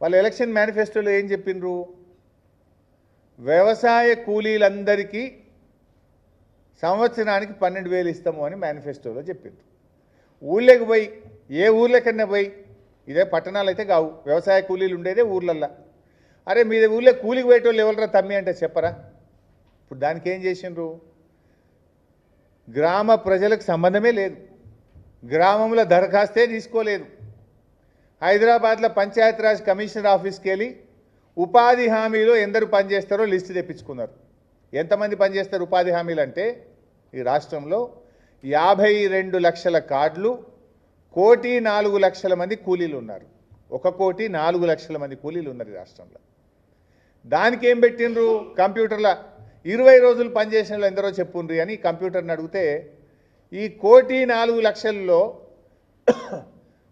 వాళ్ళు ఎలక్షన్ మేనిఫెస్టోలో ఏం చెప్పిండ్రు? వ్యవసాయ కూలీలందరికీ సంవత్సరానికి పన్నెండు వేలు ఇస్తాము అని మేనిఫెస్టోలో చెప్పింది ఊళ్ళోకి పోయి ఏ ఊర్లకన్నా పోయి ఇదే పట్టణాలు అయితే కావు వ్యవసాయ కూలీలు ఉండేదే ఊర్లల్లా. అరే మీ ఊళ్ళో కూలికి పోయేటోళ్ళు ఎవరరా తమ్మి అంటే చెప్పరా? ఇప్పుడు దానికి ఏం చేసిండ్రు? గ్రామ ప్రజలకు సంబంధమే లేదు. గ్రామంలో దరఖాస్తే తీసుకోలేదు. హైదరాబాద్లో పంచాయతీరాజ్ కమిషనర్ ఆఫీస్కి వెళ్ళి ఉపాధి హామీలో ఎందరు పనిచేస్తారో లిస్టు తెప్పించుకున్నారు. ఎంతమంది పనిచేస్తారు ఉపాధి హామీలు అంటే ఈ రాష్ట్రంలో యాభై రెండు లక్షల కార్డులు కోటి నాలుగు లక్షల మంది కూలీలు ఉన్నారు. ఒక కోటి నాలుగు లక్షల మంది కూలీలు ఉన్నారు ఈ రాష్ట్రంలో. దానికి ఏం పెట్టిండ్రు కంప్యూటర్ల? ఇరవై రోజులు పనిచేసిన వాళ్ళు ఎందరో చెప్పుండ్రి అని కంప్యూటర్ని అడిగితే ఈ కోటి నాలుగు లక్షల్లో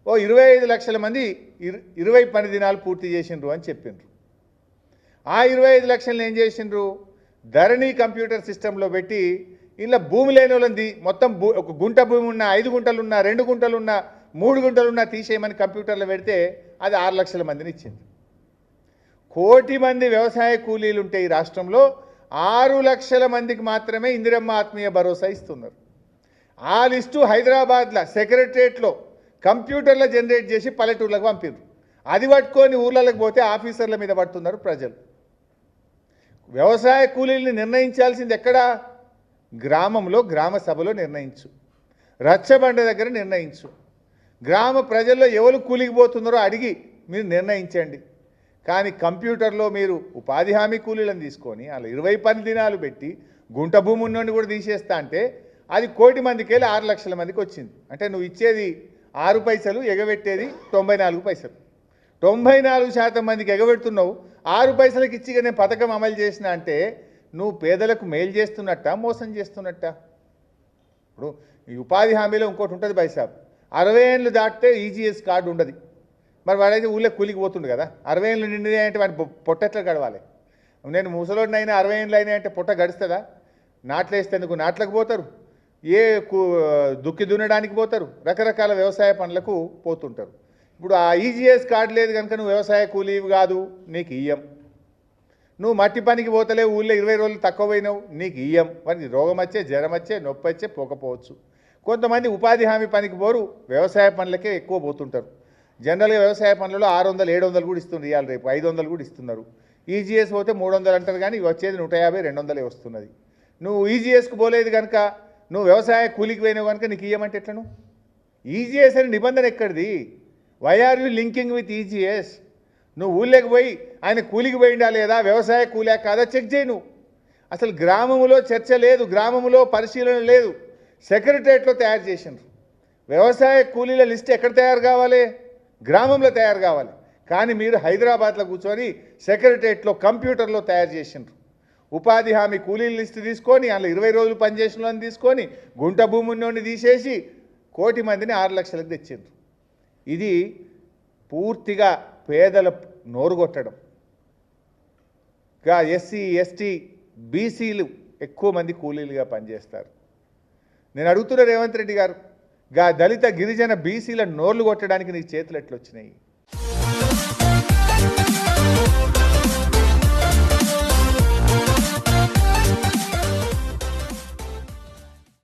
ఓ ఇరవై ఐదు లక్షల మంది ఇరవై పని దినాలు పూర్తి చేసిండ్రు అని చెప్పిండ్రు. ఆ ఇరవై ఐదు లక్షలను ఏం చేసిండ్రు? ధరణి కంప్యూటర్ సిస్టంలో పెట్టి ఇలా భూమి లేని వాళ్ళని మొత్తం భూ ఒక గుంట భూమి ఉన్న ఐదు గుంటలు ఉన్న రెండు గుంటలు ఉన్న మూడు గుంటలు ఉన్న తీసేయమని కంప్యూటర్లో పెడితే అది ఆరు లక్షల మందిని ఇచ్చింది. కోటి మంది వ్యవసాయ కూలీలు ఉంటే ఈ రాష్ట్రంలో ఆరు లక్షల మందికి మాత్రమే ఇందిరమ్మ ఆత్మీయ భరోసా ఇస్తున్నారు. ఆ లిస్టు హైదరాబాద్లో సెక్రటరియట్లో కంప్యూటర్లో జనరేట్ చేసి పల్లెటూర్లకు పంపారు అది పట్టుకొని ఊర్లలోకి పోతే ఆఫీసర్ల మీద పడుతున్నారు ప్రజలు. వ్యవసాయ కూలీల్ని నిర్ణయించాల్సింది ఎక్కడ? గ్రామంలో గ్రామ సభలో నిర్ణయించు. రచ్చబండ దగ్గర నిర్ణయించు. గ్రామ ప్రజల్లో ఎవరు కూలికి పోతున్నారో అడిగి మీరు నిర్ణయించండి. కానీ కంప్యూటర్లో మీరు ఉపాధి హామీ కూలీలను తీసుకొని అలా ఇరవై పని దినాలు పెట్టి గుంట భూమి నుండి కూడా తీసేస్తా అంటే అది కోటి మందికి వెళ్ళి ఆరు లక్షల మందికి వచ్చింది. అంటే నువ్వు ఇచ్చేది ఆరు పైసలు ఎగబెట్టేది తొంభై నాలుగు పైసలు. తొంభై నాలుగు శాతం మందికి ఎగబెడుతున్నావు ఆరు పైసలకి ఇచ్చిగా నేను పథకం అమలు చేసిన అంటే నువ్వు పేదలకు మేలు చేస్తున్నట్ట మోసం చేస్తున్నట్ట? ఇప్పుడు ఈ ఉపాధి హామీలో ఇంకోటి ఉంటుంది బైసాబ్ అరవై ఏళ్ళు దాటితే ఈజీఎస్ కార్డు ఉండదు. మరి వాడైతే ఊళ్ళో కూలికి పోతుండు కదా అరవై ఏళ్ళు నిండినాయి అంటే వాడి పొట్టెట్లా పొట్ట ఎట్లా గడవాలి? నేను ముసలోడినైనా అయినా అరవై ఏళ్ళు అయినా అంటే పొట్ట గడుస్తుందా? నాట్లేస్తేందుకు నాట్లకు పోతారు. ఏ దుక్కి దున్నడానికి పోతారు. రకరకాల వ్యవసాయ పనులకు పోతుంటారు. ఇప్పుడు ఆ ఈజీఎస్ కార్డు లేదు కనుక నువ్వు వ్యవసాయ కూలీవి కాదు నీకు ఇయ్యం. నువ్వు మట్టి పనికి పోతలే ఊళ్ళో ఇరవై రోజులు తక్కువ పోయినావు నీకు ఇయ్యం. మరి రోగం వచ్చే జ్వరం వచ్చే నొప్పి వచ్చే పోకపోవచ్చు. కొంతమంది ఉపాధి హామీ పనికి పోరు వ్యవసాయ పనులకే ఎక్కువ పోతుంటారు. జనరల్గా వ్యవసాయ పనులలో ఆరు వందలు ఏడు వందలు కూడా ఇస్తుంది ఇవాళ రేపు. ఐదు వందలు కూడా ఇస్తున్నారు. ఈజీఎస్ పోతే మూడు వందలు అంటారు కానీ వచ్చేది నూట యాభై రెండు వందలే వస్తున్నది. నువ్వు ఈజీఎస్కి పోలేదు కనుక నువ్వు వ్యవసాయ కూలికి పోయినావు కనుక నీకు ఇయ్యమంటే ఎట్లను ఈజీఎస్ అని నిబంధన ఎక్కడిది? Why are you linking with EGS నువ్వు ఊళ్ళోకి పోయి ఆయన కూలికి పోయిండా లేదా వ్యవసాయ కూలా కాదా? చెక్ చేయి నువ్వు. అసలు గ్రామములో చర్చ లేదు గ్రామములో పరిశీలన లేదు. సెక్రటరియట్లో తయారు చేసిండ్రు. వ్యవసాయ కూలీల లిస్ట్ ఎక్కడ తయారు కావాలి? గ్రామంలో తయారు కావాలి. కానీ మీరు హైదరాబాద్లో కూర్చొని సెక్రటరియట్లో కంప్యూటర్లో తయారు చేసిండ్రు. ఉపాధి హామీ కూలీల లిస్టు తీసుకొని అందులో ఇరవై రోజులు పనిచేసిన వాళ్ళని తీసుకొని గుంట భూముల్లోని తీసేసి కోటి మందిని ఆరు లక్షలకు తెచ్చిండ్రు. ఇది పూర్తిగా పేదల నోరు కొట్టడం. గా ఎస్సీ ఎస్టీ బీసీలు ఎక్కువ మంది కూలీలుగా పనిచేస్తారు. నేను అడుగుతున్న రేవంత్ రెడ్డి గారు గా దళిత గిరిజన బీసీల నోర్లు కొట్టడానికి నీ చేతులు ఎట్లొచ్చినాయి?